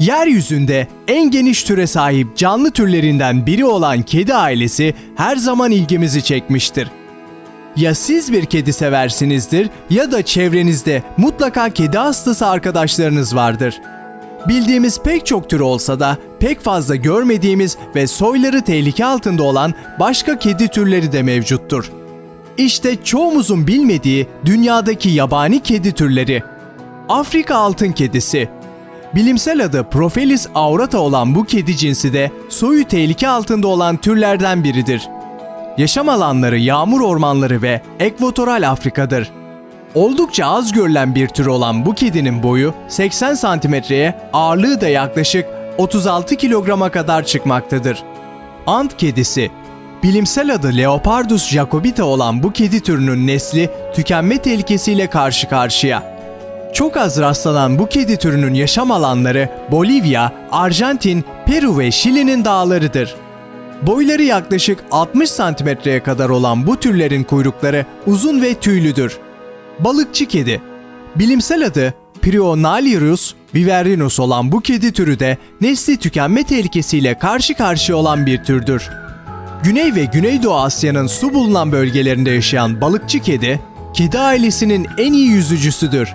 Yeryüzünde en geniş türe sahip canlı türlerinden biri olan kedi ailesi her zaman ilgimizi çekmiştir. Ya siz bir kedi seversinizdir ya da çevrenizde mutlaka kedi hastası arkadaşlarınız vardır. Bildiğimiz pek çok tür olsa da pek fazla görmediğimiz ve soyları tehlike altında olan başka kedi türleri de mevcuttur. İşte çoğumuzun bilmediği dünyadaki yabani kedi türleri. Afrika altın kedisi. Bilimsel adı Prophelis aurata olan bu kedi cinsi de soyu tehlike altında olan türlerden biridir. Yaşam alanları yağmur ormanları ve ekvatoral Afrika'dır. Oldukça az görülen bir tür olan bu kedinin boyu 80 santimetreye, ağırlığı da yaklaşık 36 kilograma kadar çıkmaktadır. Ant kedisi Bilimsel adı Leopardus jacobita olan bu kedi türünün nesli tükenme tehlikesiyle karşı karşıya. Çok az rastlanan bu kedi türünün yaşam alanları Bolivya, Arjantin, Peru ve Şili'nin dağlarıdır. Boyları yaklaşık 60 santimetreye kadar olan bu türlerin kuyrukları uzun ve tüylüdür. Balıkçı kedi. Bilimsel adı Prionalirus viverinus olan bu kedi türü de nesli tükenme tehlikesiyle karşı karşıya olan bir türdür. Güney ve Güneydoğu Asya'nın su bulunan bölgelerinde yaşayan balıkçı kedi, kedi ailesinin en iyi yüzücüsüdür.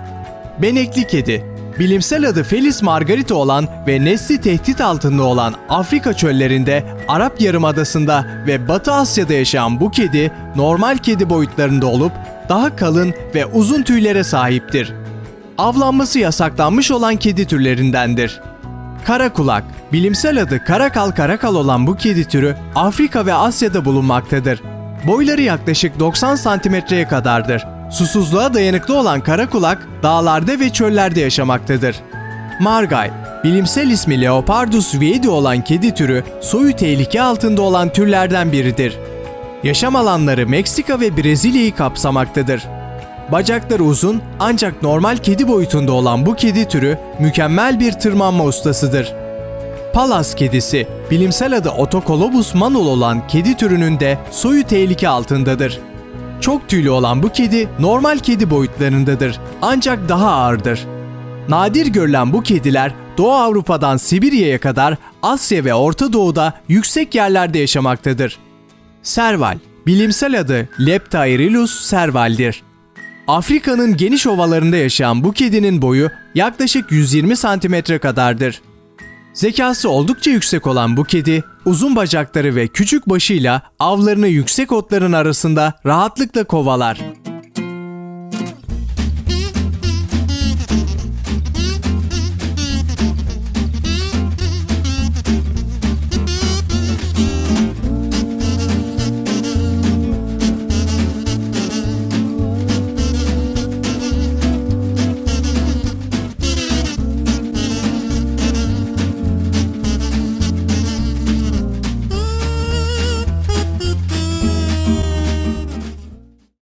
Benekli kedi, bilimsel adı Felis margarita olan ve nesli tehdit altında olan Afrika çöllerinde, Arap Yarımadası'nda ve Batı Asya'da yaşayan bu kedi, normal kedi boyutlarında olup daha kalın ve uzun tüylere sahiptir. Avlanması yasaklanmış olan kedi türlerindendir. Kara kulak, bilimsel adı karakal karakal olan bu kedi türü Afrika ve Asya'da bulunmaktadır. Boyları yaklaşık 90 santimetreye kadardır. Susuzluğa dayanıklı olan kara kulak dağlarda ve çöllerde yaşamaktadır. Margay, bilimsel ismi Leopardus viedi olan kedi türü soyu tehlike altında olan türlerden biridir. Yaşam alanları Meksika ve Brezilya'yı kapsamaktadır. Bacakları uzun ancak normal kedi boyutunda olan bu kedi türü mükemmel bir tırmanma ustasıdır. Palas kedisi, bilimsel adı Otocolobus manul olan kedi türünün de soyu tehlike altındadır. Çok tüylü olan bu kedi normal kedi boyutlarındadır ancak daha ağırdır. Nadir görülen bu kediler Doğu Avrupa'dan Sibirya'ya kadar Asya ve Orta Doğu'da yüksek yerlerde yaşamaktadır. Serval, bilimsel adı Leptaerilus servaldir. Afrika'nın geniş ovalarında yaşayan bu kedinin boyu yaklaşık 120 santimetre kadardır. Zekası oldukça yüksek olan bu kedi, uzun bacakları ve küçük başıyla avlarını yüksek otların arasında rahatlıkla kovalar.